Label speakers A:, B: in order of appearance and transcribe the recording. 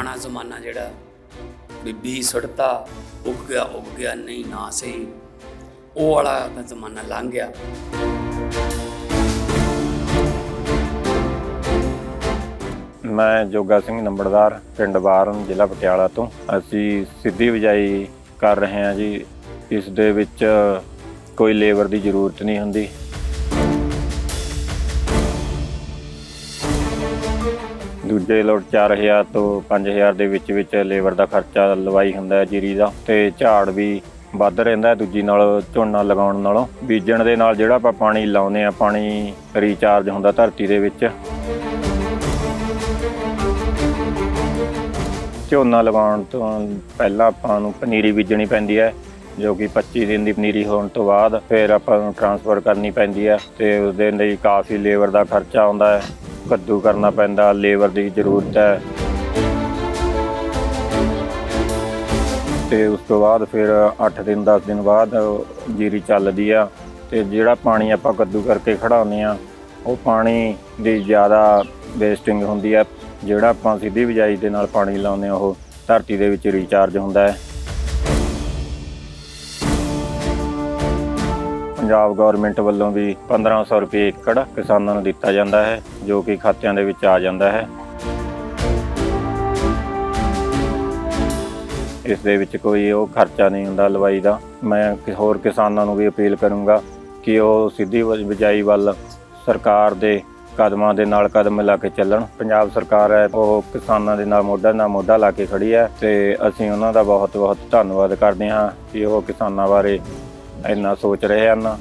A: ਪੁਰਾਣਾ ਜ਼ਮਾਨਾ ਜਿਹੜਾ ਵੀ ਬੀ ਉੱਗ ਗਿਆ ਉੱਗ ਗਿਆ, ਨਹੀਂ ਨਾ ਸਹੀ। ਉਹ ਵਾਲਾ ਤਾਂ ਜ਼ਮਾਨਾ ਲੰਘ ਗਿਆ।
B: ਮੈਂ ਜੋਗਾ ਸਿੰਘ ਨੰਬਰਦਾਰ ਪਿੰਡ ਬਾਰਨ, ਜ਼ਿਲ੍ਹਾ ਪਟਿਆਲਾ ਤੋਂ। ਅਸੀਂ ਸਿੱਧੀ ਬਿਜਾਈ ਕਰ ਰਹੇ ਹਾਂ ਜੀ। ਇਸ ਦੇ ਵਿੱਚ ਕੋਈ ਲੇਬਰ ਦੀ ਜ਼ਰੂਰਤ ਨਹੀਂ ਹੁੰਦੀ। ਦੂਜੇ ਲੋਟ 4000 ਤੋਂ 5000 ਦੇ ਵਿੱਚ ਵਿੱਚ ਲੇਬਰ ਦਾ ਖਰਚਾ ਲਵਾਈ ਹੁੰਦਾ ਹੈ ਜੀਰੀ ਦਾ ਤੇ ਝਾੜ ਵੀ ਵੱਧ ਰਹਿੰਦਾ ਦੂਜੀ ਨਾਲ ਝੋਨਾ ਲਗਾਉਣ ਨਾਲੋਂ। ਬੀਜਣ ਦੇ ਨਾਲ ਜਿਹੜਾ ਆਪਾਂ ਪਾਣੀ ਲਾਉਨੇ ਆ ਪਾਣੀ ਰੀਚਾਰਜ ਹੁੰਦਾ ਧਰਤੀ ਦੇ ਵਿੱਚ। ਝੋਨਾ ਲਗਾਉਣ ਤੋਂ ਪਹਿਲਾਂ ਆਪਾਂ ਨੂੰ ਪਨੀਰੀ ਬੀਜਣੀ ਪੈਂਦੀ ਹੈ, ਜੋ ਕਿ 25 ਦਿਨ ਦੀ ਪਨੀਰੀ ਹੋਣ ਤੋਂ ਬਾਅਦ ਫਿਰ ਆਪਾਂ ਨੂੰ ਟਰਾਂਸਫਰ ਕਰਨੀ ਪੈਂਦੀ ਹੈ ਤੇ ਉਸ ਦੇ ਲਈ ਕਾਫੀ ਲੇਬਰ ਦਾ ਖਰਚਾ ਆਉਂਦਾ ਹੈ। ਕੱਦੂ ਕਰਨਾ ਪੈਂਦਾ, ਲੇਬਰ ਦੀ ਜ਼ਰੂਰਤ ਹੈ। ਤੇ ਉਸ ਤੋਂ ਬਾਅਦ ਫਿਰ 8 ਦਿਨ 10 ਦਿਨ ਬਾਅਦ ਜੀਰੀ ਚੱਲਦੀ ਆ ਤੇ ਜਿਹੜਾ ਪਾਣੀ ਆਪਾਂ ਕੱਦੂ ਕਰਕੇ ਖੜਾਉਂਦੇ ਆ, ਉਹ ਪਾਣੀ ਦੀ ਜ਼ਿਆਦਾ ਵੇਸਟਿੰਗ ਹੁੰਦੀ ਆ, ਜਿਹੜਾ ਆਪਾਂ ਸਿੱਧੀ ਬਿਜਾਈ ਦੇ ਨਾਲ ਪਾਣੀ ਲਾਉਂਦੇ ਆ, ਉਹ ਧਰਤੀ ਦੇ ਵਿੱਚ ਰੀਚਾਰਜ ਹੁੰਦਾ ਹੈ। ਪੰਜਾਬ ਗਵਰਨਮੈਂਟ ਵੱਲੋਂ ਵੀ 1500 ਰੁਪਏ ਏਕੜ ਕਿਸਾਨਾਂ ਨੂੰ ਦਿੱਤਾ ਜਾਂਦਾ ਹੈ, ਜੋ ਕਿ ਖਾਤਿਆਂ ਦੇ ਵਿੱਚ ਆ ਜਾਂਦਾ ਹੈ। ਇਸ ਦੇ ਵਿੱਚ ਕੋਈ ਉਹ ਖਰਚਾ ਨਹੀਂ ਹੁੰਦਾ ਲਵਾਈ ਦਾ। ਮੈਂ ਹੋਰ ਕਿਸਾਨਾਂ ਨੂੰ ਵੀ ਅਪੀਲ ਕਰੂੰਗਾ ਕਿ ਉਹ ਸਿੱਧੀ ਬਿਜਾਈ ਵੱਲ ਸਰਕਾਰ ਦੇ ਕਦਮਾਂ ਦੇ ਨਾਲ ਕਦਮ ਮਿਲਾ ਕੇ ਚੱਲਣ। ਪੰਜਾਬ ਸਰਕਾਰ ਹੈ, ਉਹ ਕਿਸਾਨਾਂ ਦੇ ਨਾਲ ਮੋਢਾ ਨਾਲ ਮੋਢਾ ਲਾ ਕੇ ਖੜੀ ਹੈ ਤੇ ਅਸੀਂ ਉਹਨਾਂ ਦਾ ਬਹੁਤ ਬਹੁਤ ਧੰਨਵਾਦ ਕਰਦੇ ਹਾਂ ਕਿ ਉਹ ਕਿਸਾਨਾਂ ਬਾਰੇ ਇੰਨਾ ਸੋਚ ਰਹੇ ਹਨ